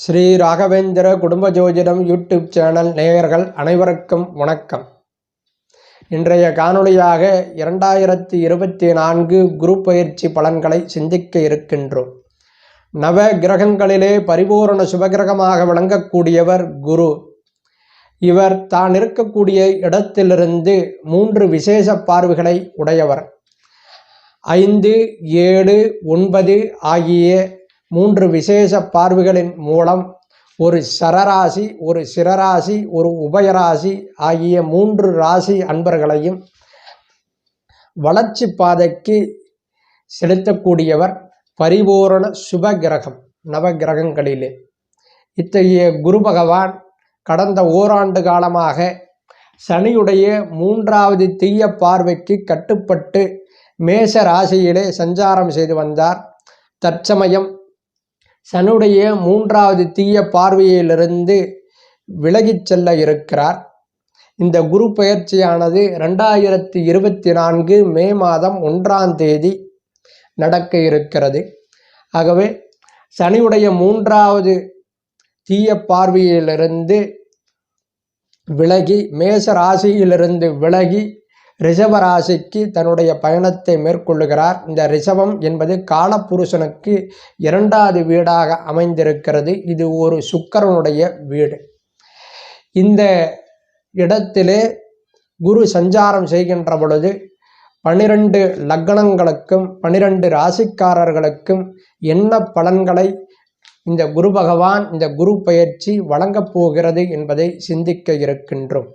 ஸ்ரீ ராகவேந்திர குடும்ப ஜோதிடம் YouTube channel நேயர்கள் அனைவருக்கும் வணக்கம். இன்றைய காணொளியாக இரண்டாயிரத்தி இருபத்தி நான்கு குரு பயிற்சி பலன்களை சிந்திக்க இருக்கின்றோம். நவ கிரகங்களிலே பரிபூரண சுபகிரகமாக விளங்கக்கூடியவர் குரு. இவர் தான் இருக்கக்கூடிய இடத்திலிருந்து மூன்று விசேஷ பார்வைகளை உடையவர். ஐந்து ஏழு ஒன்பது ஆகிய மூன்று விசேஷ பார்வைகளின் மூலம் ஒரு சரராசி ஒரு சிரராசி ஒரு உபயராசி ஆகிய மூன்று ராசி அன்பர்களையும் வளர்ச்சி பாதைக்கு செலுத்தக்கூடியவர் பரிபூரண சுப கிரகம் நவகிரகங்களிலே இத்தகைய குரு பகவான் கடந்த ஓராண்டு காலமாக சனியுடைய மூன்றாவது தீய பார்வைக்கு கட்டுப்பட்டு மேச ராசியிலே சஞ்சாரம் செய்து வந்தார். தற்சமயம் சனுடைய மூன்றாவது தீய பார்வையிலிருந்து விலகிச் செல்ல இருக்கிறார். இந்த குரு பயிற்சியானது ரெண்டாயிரத்தி இருபத்தி நான்கு மே மாதம் ஒன்றாம் தேதி நடக்க இருக்கிறது. ஆகவே சனியுடைய மூன்றாவது தீய பார்வையிலிருந்து விலகி மேச ராசியிலிருந்து விலகி ரிஷபராசிக்கு தன்னுடைய பயணத்தை மேற்கொள்ளுகிறார். இந்த ரிஷபம் என்பது காலப்புருஷனுக்கு இரண்டாவது வீடாக அமைந்திருக்கிறது. இது ஒரு சுக்கரனுடைய வீடு. இந்த இடத்திலே குரு சஞ்சாரம் செய்கின்ற பொழுது பனிரெண்டு லக்னங்களுக்கும் பனிரெண்டு ராசிக்காரர்களுக்கும் என்ன பலன்களை இந்த குரு பகவான் இந்த குரு பயிற்சி வழங்கப் போகிறது என்பதை சிந்திக்க இருக்கின்றோம்.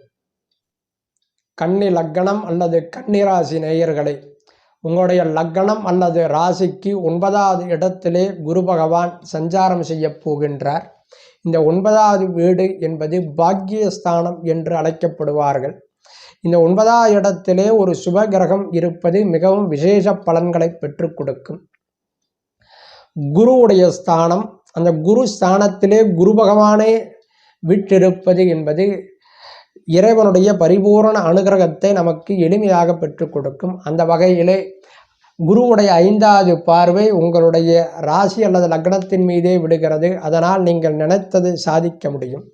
கன்னி லக்கணம் அல்லது கன்னிராசி நேயர்களே உங்களுடைய லக்கணம் அல்லது ராசிக்கு ஒன்பதாவது இடத்திலே குரு பகவான் சஞ்சாரம் செய்ய போகின்றார். இந்த ஒன்பதாவது வீடு என்பது பாக்கியஸ்தானம் என்று அழைக்கப்படுவார்கள். இந்த ஒன்பதாவது இடத்திலே ஒரு சுப கிரகம் இருப்பது மிகவும் விசேஷ பலன்களை பெற்றுக் கொடுக்கும். குருவுடைய ஸ்தானம் அந்த குரு ஸ்தானத்திலே குரு பகவானே விட்டிருப்பது என்பது இறைவனுடைய பரிபூரண அனுகிரகத்தை நமக்கு எளிமையாக பெற்றுக் கொடுக்கும். அந்த வகையிலே குருவுடைய ஐந்தாவது பார்வை உங்களுடைய ராசி அல்லது லக்னத்தின் மீதே விடுகிறது அதனால் நீங்கள் நினைத்தது சாதிக்க முடியும்.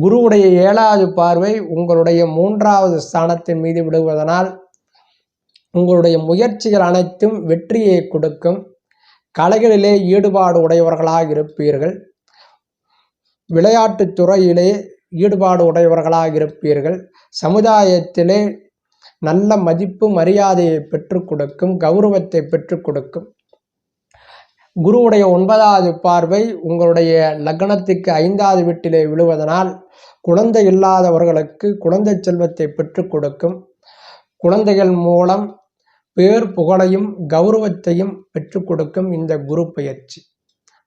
குருவுடைய ஏழாவது பார்வை உங்களுடைய மூன்றாவது ஸ்தானத்தின் மீது விடுவதனால் உங்களுடைய முயற்சிகள் அனைத்தும் வெற்றியை கொடுக்கும். கலைகளிலே ஈடுபாடு உடையவர்களாக இருப்பீர்கள். விளையாட்டுத் துறையிலே ஈடுபாடு உடையவர்களாக இருப்பீர்கள் சமுதாயத்திலே நல்ல மதிப்பு மரியாதையை பெற்றுக் கொடுக்கும் கௌரவத்தை பெற்றுக் கொடுக்கும். குருவுடைய ஒன்பதாவது பார்வை உங்களுடைய லக்னத்துக்கு ஐந்தாவது வீட்டிலே விழுவதனால் குழந்தை இல்லாதவர்களுக்கு குழந்தை செல்வத்தை பெற்றுக் கொடுக்கும். குழந்தைகள் மூலம் பேர் புகழையும் கௌரவத்தையும் பெற்றுக் கொடுக்கும் இந்த குரு பயிற்சி.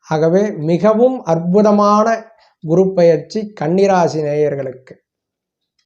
ஆகவே மிகவும் அற்புதமான குரு பயிற்சி கன்னிராசி நேயர்களுக்கு.